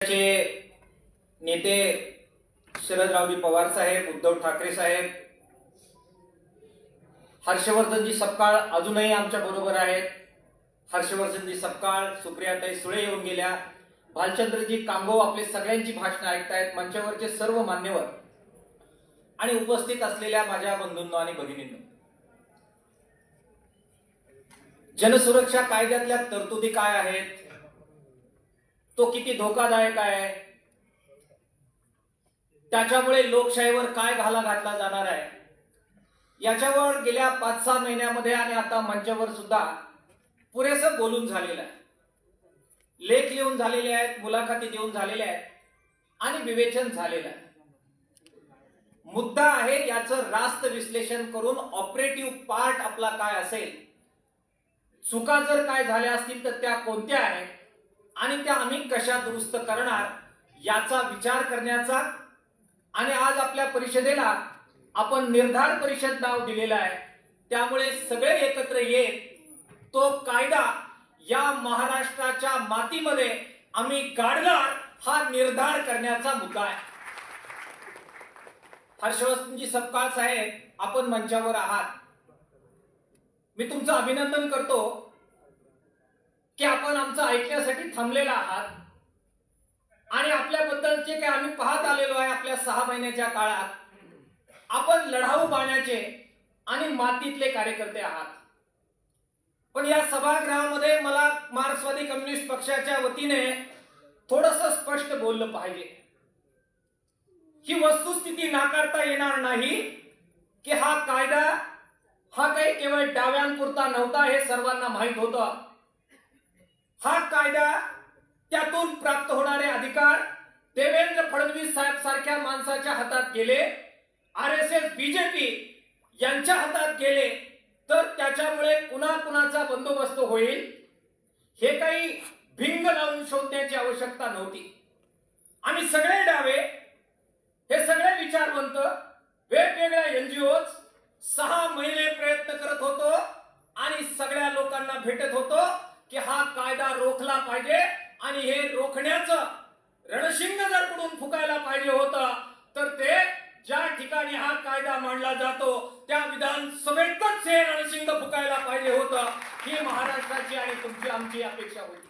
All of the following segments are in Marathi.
चे नेते शरदरावजी पवार साहेब उद्धव ठाकरे साहेब हर्षवर्धनजी सपकाळ अजूनही आमच्या बरोबर आहेत. हर्षवर्धनजी सपकाळ सुप्रियाताई सुळे येऊन गेल्या. भालचंद्रजी कांगो आपले सगळ्यांची भाषणं ऐकतायत मंचावरचे सर्व मान्यवर आणि उपस्थित असलेल्या माझ्या बंधूंनो आणि भगिनींनो जनसुरक्षा कायद्यातल्या तरतुदी काय आहेत? तो किती धोकादायक आहे? त्याच्यामुळे लोकशाहीवर काय घाला घातला जाणार आहे? याच्यावर गेल्या पाच सहा महिन्यामध्ये आणि आता मंचावर सुद्धा पुरेसं बोलून झालेलं आहे. लेख लिहून झालेले आहेत मुलाखती देऊन झालेल्या आहेत आणि विवेचन झालेलं आहे. मुद्दा आहे याचं रास्त विश्लेषण करून ऑपरेटिव्ह पार्ट आपला काय असेल? चुका जर काय झाल्या असतील तर त्या कोणत्या आहेत? आणि त्या आम्ही कशा दुरुस्त करणार याचा विचार करण्याचा आणि आज आपल्या परिषदेला आपण निर्धार परिषद नाव दिलेलं आहे. त्यामुळे सगळे एकत्र येत तो कायदा या महाराष्ट्राच्या मातीमध्ये आम्ही काढणार हा निर्धार करण्याचा मुद्दा आहे. हर्षवर्धनजी सपकाळ साहेब आपण मंचावर आहात. मी तुमचं अभिनंदन करतो. की आपण आमचं ऐकण्यासाठी थांबलेला आहात. आणि आपल्याबद्दलचे काही आम्ही पाहत आलेलो आहे आपल्या सहा महिन्याच्या काळात. आपण लढाऊ पाण्याचे आणि मातीतले कार्यकर्ते आहात. पण या सभागृहामध्ये मला मार्क्सवादी कम्युनिस्ट पक्षाच्या वतीने थोडस स्पष्ट बोललं पाहिजे. ही वस्तुस्थिती नाकारता येणार नाही की हा कायदा हा काही केवळ डाव्यांपुरता नव्हता हे सर्वांना माहीत होतं. हा कायदा त्यातून प्राप्त होणारे अधिकार देवेंद्र फडणवीस साहेब सारख्या माणसाच्या हातात गेले आर एस एस बीजेपी यांच्या हातात गेले तर त्याच्यामुळे कुणा कुणाचा बंदोबस्त होईल. हे काही भिंग लावून शोधण्याची आवश्यकता नव्हती. आणि सगळे डावे हे सगळे विचारवंत वेगवेगळ्या एनजीओ सहा महिने प्रयत्न करत होतो आणि सगळ्या लोकांना भेटत होतो. पाहिजे आणि हे रोखण्याचं रणशिंग जर कुठून फुकायला पाहिजे होतं तर ते ज्या ठिकाणी हा कायदा मांडला जातो त्या विधानसभेतच हे रणशिंग फुकायला पाहिजे होतं ही महाराष्ट्राची आणि तुमची आमची अपेक्षा होती.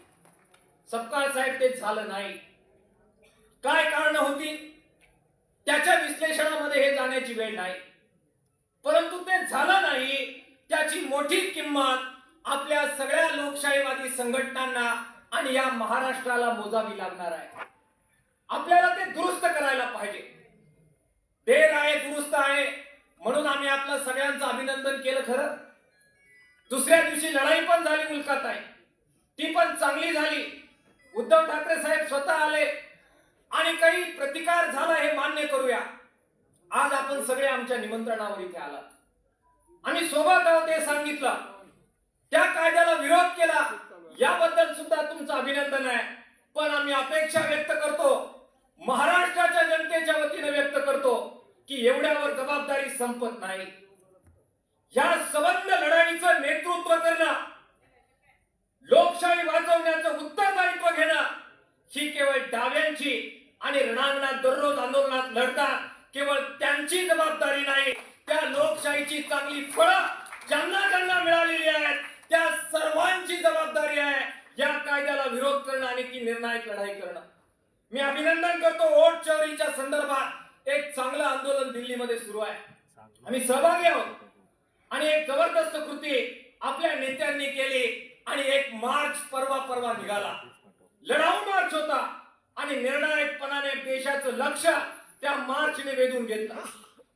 सपकाळ साहेब ते झालं नाही. काय कारण होती? त्याच्या विश्लेषणामध्ये हे जाण्याची वेळ नाही. परंतु ते झालं नाही त्याची मोठी किंमत आपल्या सगळ्या लोकशाहीवादी संघटनांना आणि या महाराष्ट्राला मोजावी लागणार आहे. आपल्याला ते दुरुस्त करायला पाहिजे. देर आहे दुरुस्त आहे म्हणून आम्ही आपलं सगळ्यांचं अभिनंदन केलं खरं. दुसऱ्या दिवशी लढाई पण झाली मुलकात आहे ती पण चांगली झाली. उद्धव ठाकरे साहेब स्वतः आले. आणि काही प्रतिकार झाला हे मान्य करूया. आज आपण सगळे आमच्या निमंत्रणावर इथे आलात. आम्ही सोबत आहोत हे सांगितलं. त्या कायद्याला विरोध केला. याबद्दल सुद्धा तुमचं अभिनंदन आहे. पण आम्ही अपेक्षा व्यक्त करतो महाराष्ट्राच्या जनतेच्या वतीने व्यक्त करतो की एवढ्यावर जबाबदारी संपत नाही. या सबंध लढाईचं नेतृत्व करणं लोकशाही वाचवण्याचं उत्तरदायित्व घेणं ही केवळ डाव्यांची आणि रणांगणात दररोज आंदोलनात लढतात केवळ त्यांची जबाबदारी नाही त्या लोकशाहीची चांगली फळं ज्यांना ज्यांना मिळालेली आहेत त्या सर्वांची जबाबदारी आहे या कायद्याला विरोध करणं आणि ती निर्णायक लढाई करणं. मी अभिनंदन करतो वोट चोरीच्या संदर्भात. एक चांगलं आंदोलन दिल्लीमध्ये सुरू आहे. आम्ही सहभागी आहोत. आणि एक जबरदस्त कृती आपल्या नेत्यांनी केली आणि एक मार्च परवा परवा निघाला. लढाऊ मार्च होता आणि निर्णायकपणाने देशाचं लक्ष त्या मार्चने वेधून घेतलं.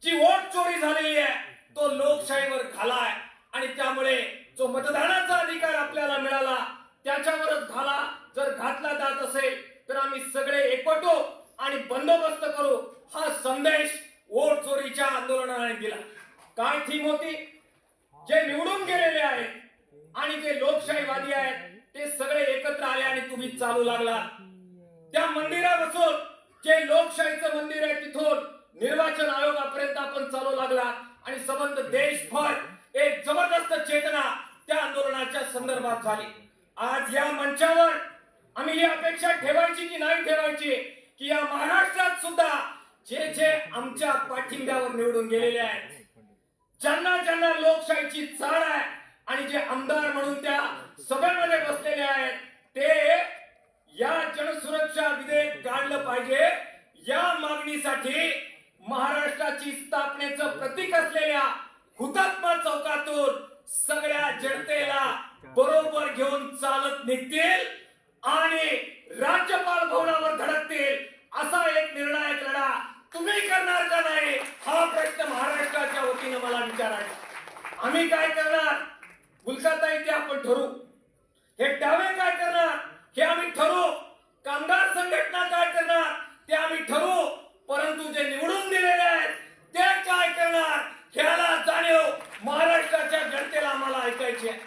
जी वोट चोरी झालेली आहे तो लोकशाहीवर घाला आहे आणि त्यामुळे जो मतदानाचा अधिकार आपल्याला मिळाला त्याच्यावरच घाला जर घातला जात असेल तर आम्ही सगळे एकवटो आणि बंदोबस्त करू. हा संदेश वोट चोरीच्या आंदोलनाने दिला. काय थीम होती? जे निवडून गेलेले आहेत आणि जे लोकशाहीवादी आहेत ते सगळे एकत्र आले आणि तुम्ही चालू लागला. त्या मंदिरापासून जे लोकशाहीचं मंदिर आहे तिथून निर्वाचन आयोगापर्यंत आपण चालू लागला. आणि संबंध देशभर एक जबरदस्त चेतना त्या आंदोलनाच्या संदर्भात झाली. आज या मंचावर आम्ही ही अपेक्षा ठेवायची की नाही ठेवायची की या महाराष्ट्रात सुद्धा जे जे आमच्या पाठिंब्यावर निवडून गेलेले आहेत ज्यांना ज्यांना लोकशाहीची चाळ आहे आणि जे आमदार म्हणून त्या सभेमध्ये बसलेले आहेत ते या जनसुरक्षा विधेयक काढलं पाहिजे. या मागणीसाठी महाराष्ट्राची स्थापनेचं प्रतीक असलेल्या हुतात्मा चौकातून सगळ्या जनतेला बरोबर घेऊन चालत निघतील आणि राज्यपाल भवनावर धडकतील असा एक निर्णायक लढा तुम्ही करणार का नाही हा प्रश्न महाराष्ट्राच्या वतीनं मला विचारायचा आम्ही काय करणार? गुलकाताई ते आपण ठरू. हे डावे काय करणार? हे आम्ही ठरवू कामगार संघटना काय करणार? ते आम्ही ठरू. परंतु जे निवडून दिलेले आहेत ते काय करणार ह्याला जाणीव महाराष्ट्राच्या जनतेला आम्हाला ऐकायची. आहे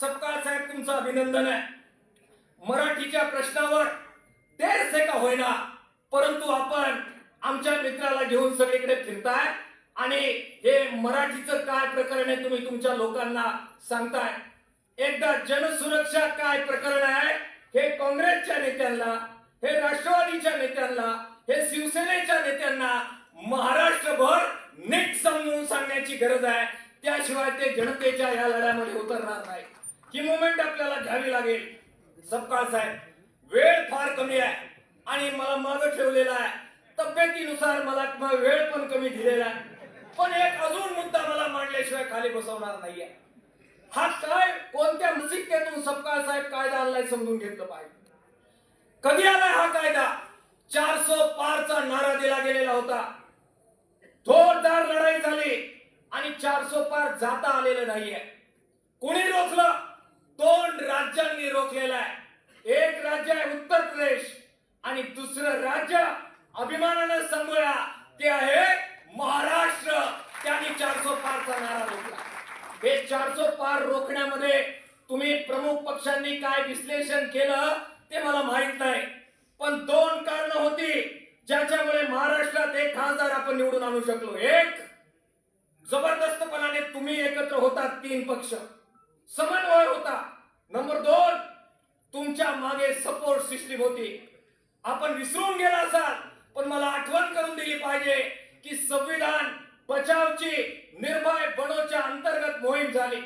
सपकाळ साहेब तुमचं अभिनंदन आहे. मराठीच्या प्रश्नावर तेच हे का होईना परंतु आपण आमच्या मित्राला घेऊन सगळीकडे फिरताय आणि हे मराठीचं काय प्रकरण आहे तुम्ही तुमच्या लोकांना सांगताय. एकदा जनसुरक्षा काय प्रकरण आहे हे काँग्रेसच्या नेत्यांना हे राष्ट्रवादीच्या नेत्यांना हे शिवसेनेच्या नेत्यांना महाराष्ट्रभर नीट समजून सांगण्याची गरज आहे. त्याशिवाय ते जनतेच्या या लढ्यामध्ये उतरणार नाही. ही मुवमेंट आपल्याला घ्यावी लागेल. सपकाळ साहेब वेळ फार कमी आहे आणि मला मागं ठेवलेला आहे. तब्येतीनुसार मला वेळ पण कमी दिलेला आहे. पण एक अजून मुद्दा मला मांडल्याशिवाय खाली बसवणार नाहीये. हा काय कोणत्या मानसिकतेतून सपकाळ साहेब कायदा आणलाय समजून घेतलं पाहिजे. कधी आलाय हा कायदा? चारसो पारचा नारा दिला गेलेला होता. जोरदार लढाई झाली. आणि चारसो पार जाता आलेलं नाहीये. कोणी रोखलं? दोन राज्यांनी रोखलेलं आहे. एक राज्य आहे उत्तर प्रदेश आणि दुसरं राज्य अभिमानानं सांगूया ते आहे महाराष्ट्र. त्यांनी चारसो पारचा नारा रोखला. हे चारसो पार रोखण्यामध्ये तुम्ही प्रमुख पक्षांनी काय विश्लेषण केलं ते मला माहीत नाही. पण दोन कारण होती ज्याच्यामुळे महाराष्ट्रात एक खासदार आपण निवडून आणू शकलो. एक जबरदस्तपणाने तुम्ही एकत्र होतात तीन पक्ष. समन्वय होता. नंबर दोन तुमच्या मागे सपोर्ट सिस्टीम होती. आपण विसरून गेला असाल पण मला आठवण करून दिली पाहिजे की संविधान बचावची निर्भय बनोच्या अंतर्गत मोहीम झाली.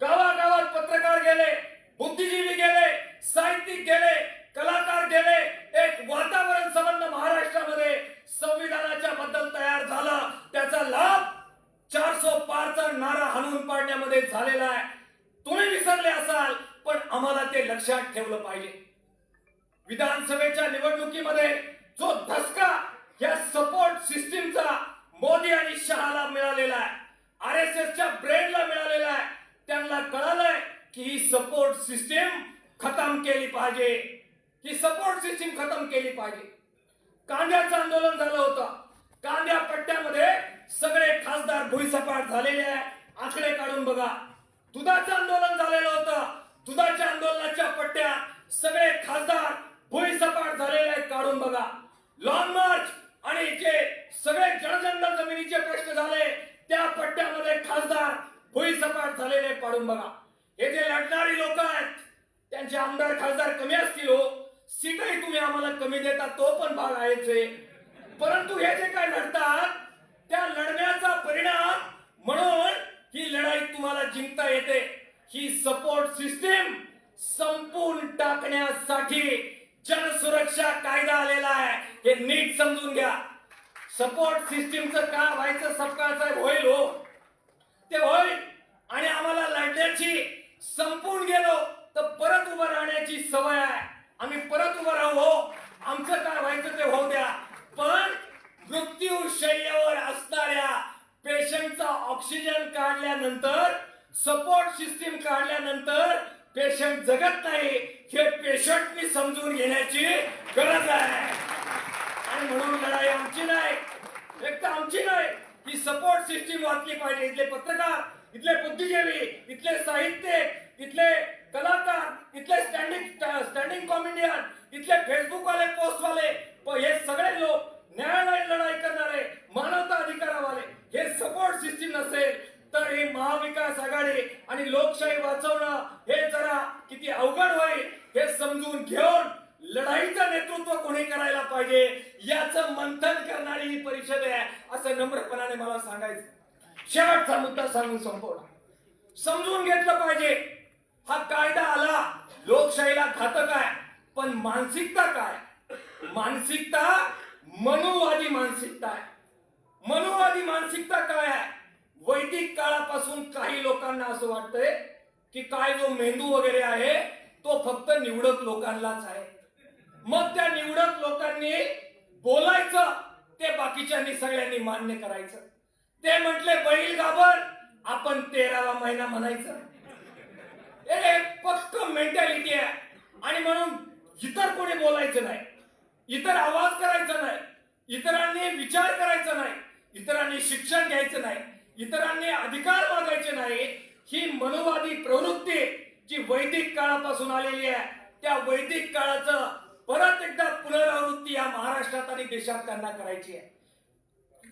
गावागावात पत्र गेले बुद्धिजीवी गेले साहित्यिक गेले कलाकार गेले एक वातावरण संबंध महाराष्ट्रामध्ये संविधानाच्या बद्दल तयार झालं त्याचा लाभ चारसो पारचा नारा हाणून पाडण्यामध्ये झालेला आहे तुम्ही विसरले असाल पण आम्हाला ते लक्षात ठेवलं पाहिजे विधानसभेच्या निवडणुकीमध्ये जो धसका या सपोर्ट सिस्टीमचा मोदी आणि शहाला मिळालेला आहे आर एस एसच्या ब्रेनला मिळालेला आहे त्यांना कळालंय की ही सपोर्ट सिस्टीम खतम केली पाहिजे. ही सपोर्ट सिस्टीम खतम केली पाहिजे. कांद्याचं आंदोलन झालं होतं. कांद्या पट्ट्यामध्ये सगळे खासदार भुईसपाट झालेले आहे. आकडे काढून बघा. दुधाचं आंदोलन झालेलं होतं. दुधाच्या आंदोलनाच्या पट्ट्यात सगळे खासदार भुईसपाट झालेले आहेत काढून बघा लॉंग मार्च आणि जे सगळे जनजन जमिनीचे प्रश्न झाले त्या पट्ट्यामध्ये खासदार भुईसपाट झालेले आहेत, काढून बघा हे जे लढणारी लोक आहेत त्यांचे आमदार खासदार कमी असतील हो सीटही तुम्ही आम्हाला कमी देता तो पण भाग आहेच आहे परंतु हे जे काय लढतात त्या लढण्याचा परिणाम म्हणून ही लढाई तुम्हाला जिंकता येते. ही सपोर्ट सिस्टीम संपून टाकण्यासाठी जनसुरक्षा कायदा आलेला आहे. हे नीट समजून घ्या. सपोर्ट सिस्टीमचं का व्हायचं? सपकाळ साहेब होईल हो. ते होईल. आणि आम्हाला लढण्याची संपून गेलो तर परत उभं राहण्याची सवय आहे. आम्ही परत उभं राहू हो. आमचं काय व्हायचं ते होऊ द्या. पण काढल्यानंतर सपोर्ट सिस्टीम काढल्यानंतर पेशंट जगत नाही. हे पेशंटनी समजून घेण्याची गरज आहे. आणि म्हणून लढाई आमची नाही. एक तर आमची नाही. ही सपोर्ट सिस्टीम वाचली पाहिजे. इथले पत्रकार इथले बुद्धिजीवी इथले साहित्य इथले कलाकार इथले स्टँडिंग स्टँडिंग कॉमेडियन इथले फेसबुक वाले पोस्ट वाले हे सगळे लोक न्यायालयीन लढाई करणारे मानवता अधिकारावाले हे सपोर्ट सिस्टीम नसेल तर ही महाविकास आघाडी आणि लोकशाही वाचवणं हे जरा किती अवघड होईल हे समजून घेऊन लढाईचं नेतृत्व कोणी करायला पाहिजे याचं मंथन करणारी ही परिषद आहे असं नम्रपणाने मला सांगायचं. शेवटचा मुद्दा सांगून संपवला. समजून घेतलं पाहिजे. हा कायदा आला लोकशाहीला घातक आहे पण मानसिकता काय? मानसिकता मनुवादी मानसिकता आहे. मनुवादी मानसिकता काय आहे? वैदिक काळापासून काही लोकांना असं वाटतंय की काय जो मेंदू वगैरे आहे तो फक्त निवडक लोकांनाच आहे. मग त्या निवडक लोकांनी बोलायचं ते बाकीच्यांनी सगळ्यांनी मान्य करायचं. ते म्हटले बैल गाबर आपण तेरावा महिना म्हणायचं. हे पक्क मेंटॅलिटी आहे. आणि म्हणून इतर कोणी बोलायचं नाही इतर आवाज करायचा नाही इतरांनी विचार करायचा नाही इतरांनी शिक्षण घ्यायचं नाही इतरांनी अधिकार मागायचे नाही. ही मनोवादी प्रवृत्ती जी वैदिक काळापासून आलेली आहे त्या वैदिक काळाचं परत एकदा पुनरावृत्ती या महाराष्ट्रात आणि देशात त्यांना करायची आहे.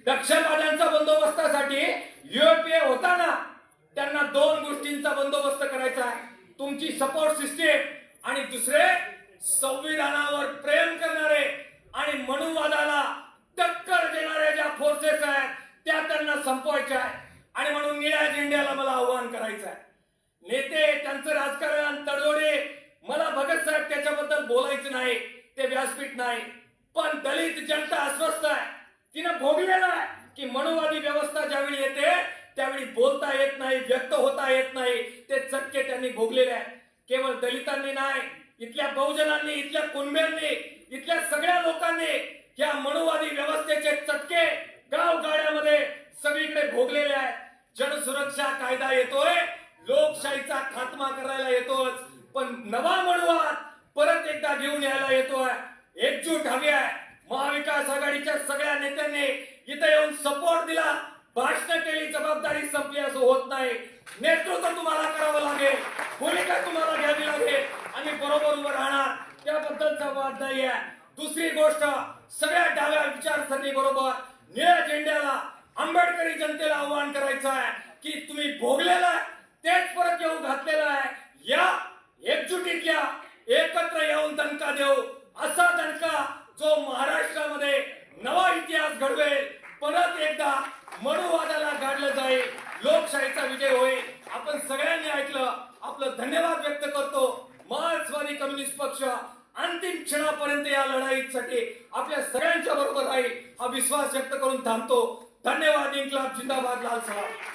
नक्षलवाद्यांचा बंदोबस्तासाठी युरोपीय होताना त्यांना दोन गोष्टींचा बंदोबस्त करायचा आहे. तुमची सपोर्ट सिस्टीम आणि दुसरे संविधानावर प्रेम करणारे आणि मनुवादाला टक्कर देणारे ज्या फोर्सेस आहेत त्या त्यांना संपवायच्या आहे. आणि म्हणून निळ्या झेंड्याला मला आव्हान करायचं आहे नेते त्यांचं राजकारण तडजोडे मला भगत साहेब त्याच्याबद्दल बोलायचं नाही ते व्यासपीठ नाही. पण दलित जनता अस्वस्थ आहे. तिनं भोगलेलं आहे की मनुवादी व्यवस्था ज्यावेळी येते त्यावेळी बोलता येत नाही व्यक्त होता येत नाही. ते चटके त्यांनी भोगलेले आहे केवळ दलितांनी नाही इथल्या बहुजनांनी इथल्या कुणब्यांनी इथल्या सगळ्या लोकांनी या मनुवादी व्यवस्थेचे चटके गाव गाड्यामध्ये सगळीकडे भोगलेले आहे. जनसुरक्षा कायदा येतोय. लोकशाहीचा खात्मा करायला येतोच. पण नवा मनुवाद परत एकदा घेऊन यायला येतोय. एकजूट हवी आहे. महाविकास आघाडीच्या सगळ्या नेत्यांनी इथे येऊन सपोर्ट दिला. भाषण केली. जबाबदारी संपली असं होत नाही. नेतृत्व तुम्हाला करावं लागेल. भूमिका तुम्हाला घ्यावी लागेल. आणि बरोबर उभं राहणार. त्याबद्दलचा वाद नाही आहे दुसरी गोष्ट सगळ्या डाव्या विचारसरणी बरोबर. निळ्या झेंड्याला आंबेडकरी जनतेला आव्हान करायचं आहे की तुम्ही भोगलेलं आहे तेच परत येऊ घातलेलं आहे. या एकजुटीतल्या एकत्र येऊन दणका देऊ. असा दणका जो महाराष्ट्रामध्ये नवा इतिहास घडवेल परत एकदा मनुवादाला गाडलं जाईल लोकशाहीचा विजय होईल आपण सगळ्यांनी ऐकलं आपलं धन्यवाद व्यक्त करतो मार्क्सवादी कम्युनिस्ट पक्ष अंतिम क्षणापर्यंत या लढाईसाठी आपल्या सगळ्यांच्या बरोबर राहील हा विश्वास व्यक्त करून थांबतो धन्यवाद इन्कलाब जिंदाबाद लाल सलाम